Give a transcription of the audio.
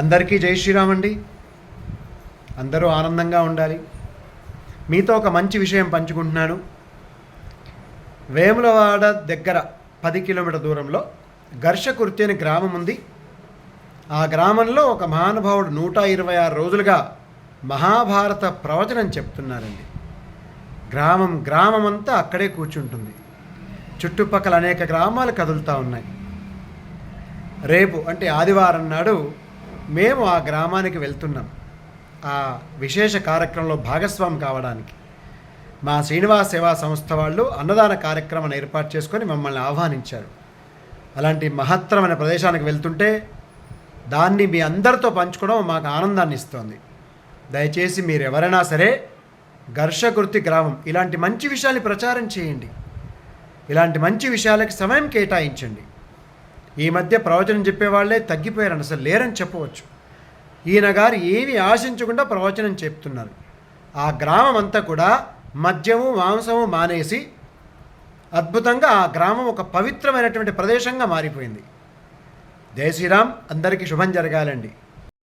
అందరికీ జై శ్రీరామ్ అండి అందరూ ఆనందంగా ఉండాలి. మీతో ఒక మంచి విషయం పంచుకుంటున్నాను. వేములవాడ దగ్గర పది కిలోమీటర్ దూరంలో ఘర్షకుర్తి అనే గ్రామం ఉంది. ఆ గ్రామంలో ఒక మహానుభావుడు నూట ఇరవై ఆరు రోజులుగా మహాభారత ప్రవచనం చెప్తున్నారండి. గ్రామం గ్రామం అంతా అక్కడే కూర్చుంటుంది. చుట్టుపక్కల అనేక గ్రామాలు కదులుతూ ఉన్నాయి. రేపు అంటే ఆదివారం నాడు మేము ఆ గ్రామానికి వెళ్తున్నాం. ఆ విశేష కార్యక్రమంలో భాగస్వామి కావడానికి. మా శ్రీనివాస సేవా సంస్థ వాళ్ళు అన్నదాన కార్యక్రమాన్ని ఏర్పాటు చేసుకొని మమ్మల్ని ఆహ్వానించారు. అలాంటి మహత్తరమైన ప్రదేశానికి వెళ్తుంటే దాన్ని మీ అందరితో పంచుకోవడం మాకు ఆనందాన్ని ఇస్తోంది. దయచేసి మీరు ఎవరైనా సరే ఘర్షకృతి గ్రామం ఇలాంటి మంచి విషయాన్ని ప్రచారం చేయండి. ఇలాంటి మంచి విషయాలకి సమయం కేటాయించండి. ఈ మధ్య ప్రవచనం చెప్పేవాళ్ళే తగ్గిపోయారని అసలు లేరని చెప్పవచ్చు. ఈయన గారు ఏమి ఆశించకుండా ప్రవచనం చెప్తున్నారు. ఆ గ్రామం అంతా కూడా మద్యము మాంసము మానేసి అద్భుతంగా ఆ గ్రామం ఒక పవిత్రమైనటువంటి ప్రదేశంగా మారిపోయింది. జై శ్రీరామ్ అందరికీ శుభం జరగాలండి.